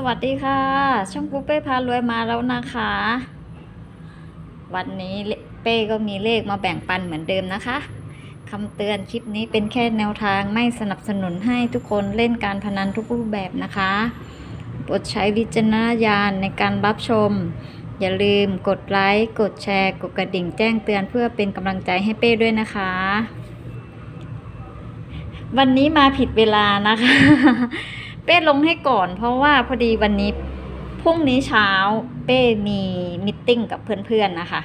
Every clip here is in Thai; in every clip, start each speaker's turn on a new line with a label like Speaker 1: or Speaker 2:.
Speaker 1: สวัสดีค่ะ ช่องปูเป้พารวยมาแล้วนะคะ วันนี้เป้ก็มีเลขมาแบ่งปันเหมือนเดิมนะคะคำเตือนคลิปนี้เป็นแค่แนวทางไม่สนับสนุนให้ทุกคนเล่นการพนันทุกรูปแบบนะคะโปรดใช้วิจารณญาณในการรับชม อย่าลืมกดไลค์กดแชร์ กดกระดิ่งแจ้งเตือนเพื่อเป็นกำลังใจให้เป้ด้วยนะคะ วันนี้มาผิดเวลานะคะ เป้ลงให้ก่อน เพราะว่าพอดีวันนี้พรุ่งนี้เช้าเป้มีมิทติ้งกับเพื่อนๆนะคะ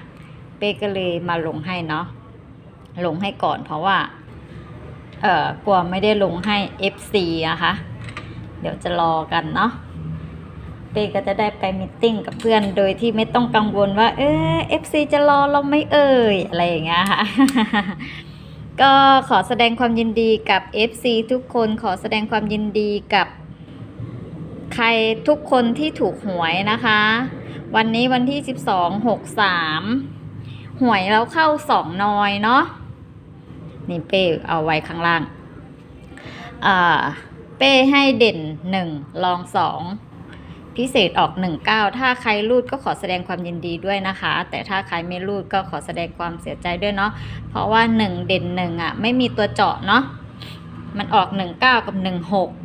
Speaker 1: เป้ก็เลยมาลงให้เนาะลงให้ก่อนเพราะว่าเอ่อกลัวไม่ได้ลงให้ FC นะคะ เดี๋ยวจะรอกันเนาะเป้ก็จะได้ไปมิทติ้งกับเพื่อนโดยที่ไม่ต้องกังวลว่า เออ FC จะรอเราไม่เอ่ยอะไรอย่างเงี้ยค่ะก็ขอแสดงความยินดีกับ FC ทุกคนขอแสดงความยินดีกับ ใครทุกคนที่ถูกหวยนะคะ วันนี้วันที่ 12 63 หวยแล้วเข้าสองนอยเนาะนี่เป้เอาไว้ข้างล่าง อ่า เป้ให้เด่น1ลอง2พิเศษออก 19 ถ้าใครรูดก็ขอแสดงความยินดีด้วยนะคะ แต่ถ้าใครไม่รูดก็ขอแสดงความเสียใจด้วยเนาะ เพราะว่า 1 เด่น1อะ ไม่มีตัวเจาะเนาะ มันออก 19 กับ 16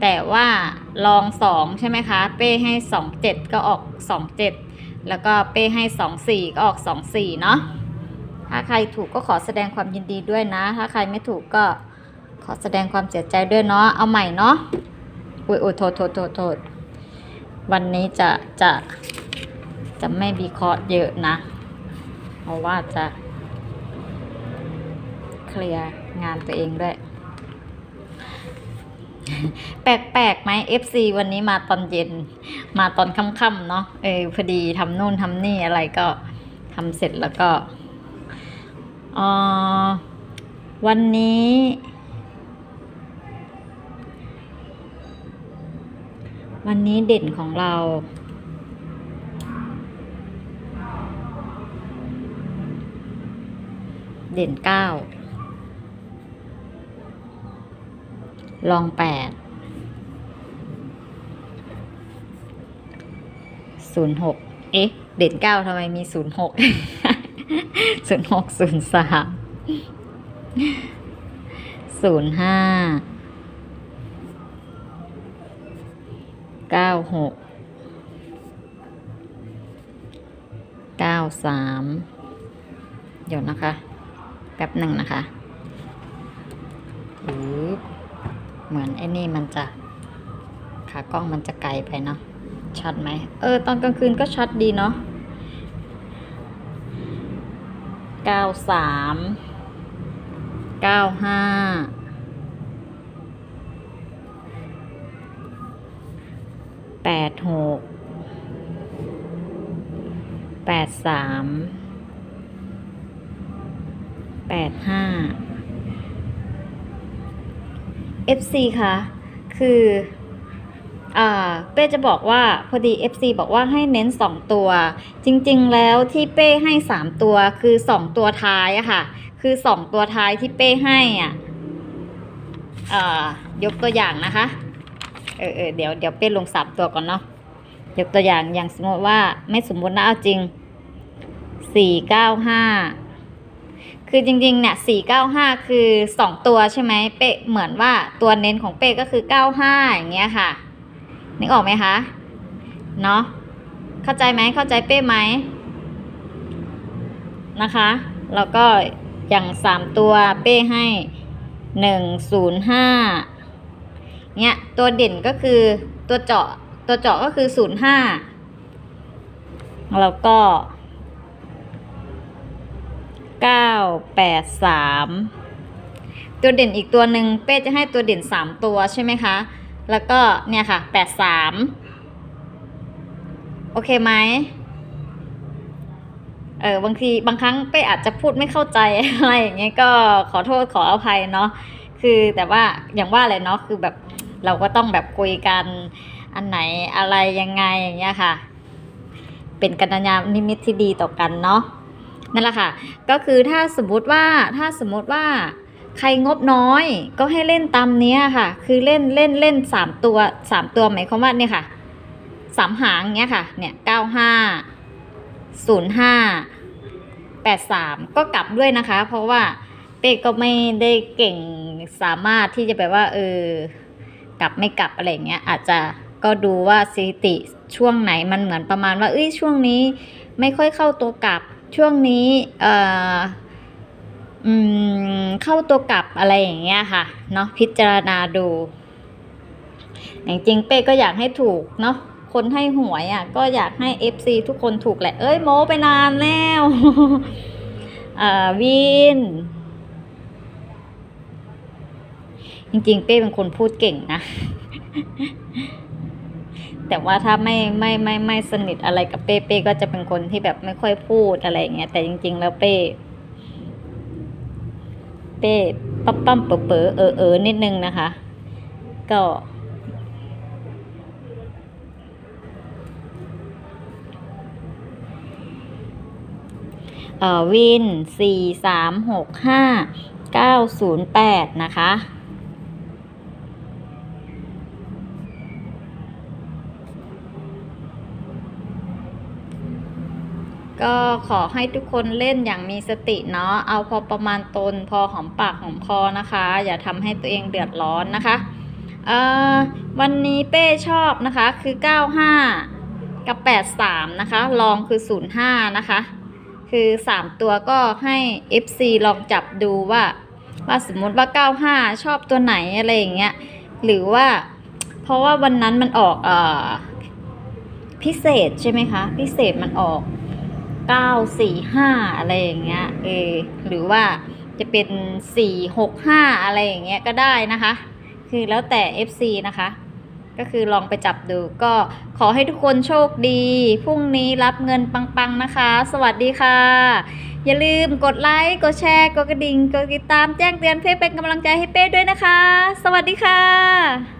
Speaker 1: แต่ว่าลอง2ใช่ไหมคะ เป้ให้27ก็ออก27แล้วก็เป้ให้24ก็ออก24เนาะ ถ้าใครถูกก็ขอแสดงความยินดีด้วยนะ ถ้าใครไม่ถูกก็ขอแสดงความเสียใจด้วยเนาะ เอาใหม่เนาะ อุ้ยโอ้โทษโทษโทษโทษวันนี้จะจะจะไม่บีเคราะห์เยอะนะ เพราะว่าจะเคลียร์งานตัวเองด้วย แปลกๆไหม FC วันนี้มาตอนเย็น มาตอนค่ำๆเนาะเออพอดีทำนู่นทำนี่อะไรก็ทำเสร็จแล้วก็ออวันนี้ วันนี้เด่นของเราเด่นเก้า ลองแปดศูนย์หกเอ๊ะ เด่นเก้าทำไมมีศูนย์หกศูนย์หกศูนย์สามศูนย์ห้าเก้าหกเก้าสามเดี๋ยวนะคะ แป๊บหนึ่งนะคะปึ๊บ เหมือนไอ้นี่มันจะขากล้องมันจะไกลไปเนาะชัดไหมเออ ตอนกลางคืนก็ชัดดีเนาะเก้าสามเก้าห้าแปดหกแปดสามแปดห้า FC ค่ะคืออ่าเป้จะบอกว่าพอดี FC บอกว่าให้เน้น 2 ตัว จริงๆแล้วที่เป้ให้ 3 ตัวคือ 2 ตัวท้ายอะค่ะ คือ 2 ตัวท้ายที่เป้ให้อะอ่ายกตัวอย่างนะคะเออเออเดี๋ยวเดี๋ยวเป้ลงสามตัวก่อนเนาะยกตัวอย่างอย่างสมมติว่าไม่สมมตินะเอาจริงสี่เก้าห้า คือจริงๆเนี่ยสี่เก้าห้าคือสองตัวใช่ไหมเป๊ะเหมือนว่าตัวเน้นของเป๊ะก็คือเก้าห้าอย่างเงี้ยค่ะ นึกออกไหมคะ เนาะเข้าใจไหมเข้าใจเป้ไหมนะคะ แล้วก็อย่างสามตัวเป้ให้หนึ่งศูนย์ห้าเนี่ยตัวเด่นก็คือตัวเจาะตัวเจาะก็คือศูนย์ห้าแล้วก็ เก้าแปดสามตัวเด่นอีกตัวหนึ่งเป้จะให้ตัวเด่นสามตัวใช่ไหมคะ แล้วก็เนี่ยค่ะแปดสามโอเคไหมเออบางทีบางครั้งเป้อาจจะพูดไม่เข้าใจอะไรอย่างเงี้ยก็ขอโทษขออภัยเนาะคือแต่ว่าอย่างว่าเลยเนาะคือแบบเราก็ต้องแบบคุยกันอันไหนอะไรยังไงอย่างเงี้ยค่ะ เป็นกัญญานิมิตที่ดีต่อกันเนาะ นั่นแหละค่ะ ก็คือถ้าสมมติว่าถ้าสมมติว่าใครงบน้อยก็ให้เล่นตามเนี้ยค่ะ คือเล่นเล่นเล่นสามตัวสามตัวหมายความว่าเนี่ยค่ะสามหางเงี้ยค่ะ เนี่ยเก้าห้าศูนย์ห้าแปดสามก็กลับด้วยนะคะ เพราะว่าเป้ก็ไม่ได้เก่งสามารถที่จะแบบว่า เออกลับไม่กลับอะไรเงี้ย อาจจะก็ดูว่าสถิติช่วงไหนมันเหมือนประมาณว่า เอ้ยช่วงนี้ไม่ค่อยเข้าตัวกลับ ช่วงนี้เอ่อเข้าตัวกลับอะไรอย่างเงี้ยค่ะเนาะพิจารณาดูอย่างจริงเป้ก็อยากให้ถูกเนาะคนให้หวยอะก็อยากให้ FC ทุกคนถูกแหละ เอ้ยโมไปนานแล้วเอ่อวิน จริงๆ เป้เป็นคนพูดเก่งนะ แต่ว่าถ้าไม่ไม่ไม่ไม่สนิทอะไรกับเป้เป้ก็จะเป็นคนที่แบบไม่ค่อยพูดอะไรอย่างเงี้ยแต่จริง ๆ แล้วเป้เป้ปั๊มปั๊มเป๋อเป๋อเออเออนิดนึงนะคะ ก็เอ่อวินสี่สามหกห้าเก้าศูนย์แปดนะคะ ก็ขอให้ทุกคนเล่นอย่างมีสติเนาะเอาพอประมาณตนพอหอมปากหอมคอนะคะ อย่าทำให้ตัวเองเดือดร้อนนะคะเอ่อวันนี้เป้ชอบนะคะคือ 95 กับ 83 นะคะลองคือ 05 นะคะ คือ 3 ตัวก็ให้ FC ลองจับดูว่า ว่าสมมติว่า 95 ชอบตัวไหนอะไรอย่างเงี้ยหรือว่าเพราะว่าวันนั้นมันออกอพิเศษใช่ไหมคะ พิเศษมันออก เก้าสี่ห้าอะไรอย่างเงี้ยเออหรือว่าจะเป็นสี่หกห้าอะไรอย่างเงี้ยก็ได้นะคะ คือแล้วแต่ FC นะคะ ก็คือลองไปจับดูก็ขอให้ทุกคนโชคดี พรุ่งนี้รับเงินปังๆนะคะ สวัสดีค่ะ อย่าลืมกดไลค์ กดแชร์ กดกระดิ่ง กดติดตามแจ้งเตือนเพื่อเป็นกำลังใจให้เป้ด้วยนะคะ สวัสดีค่ะ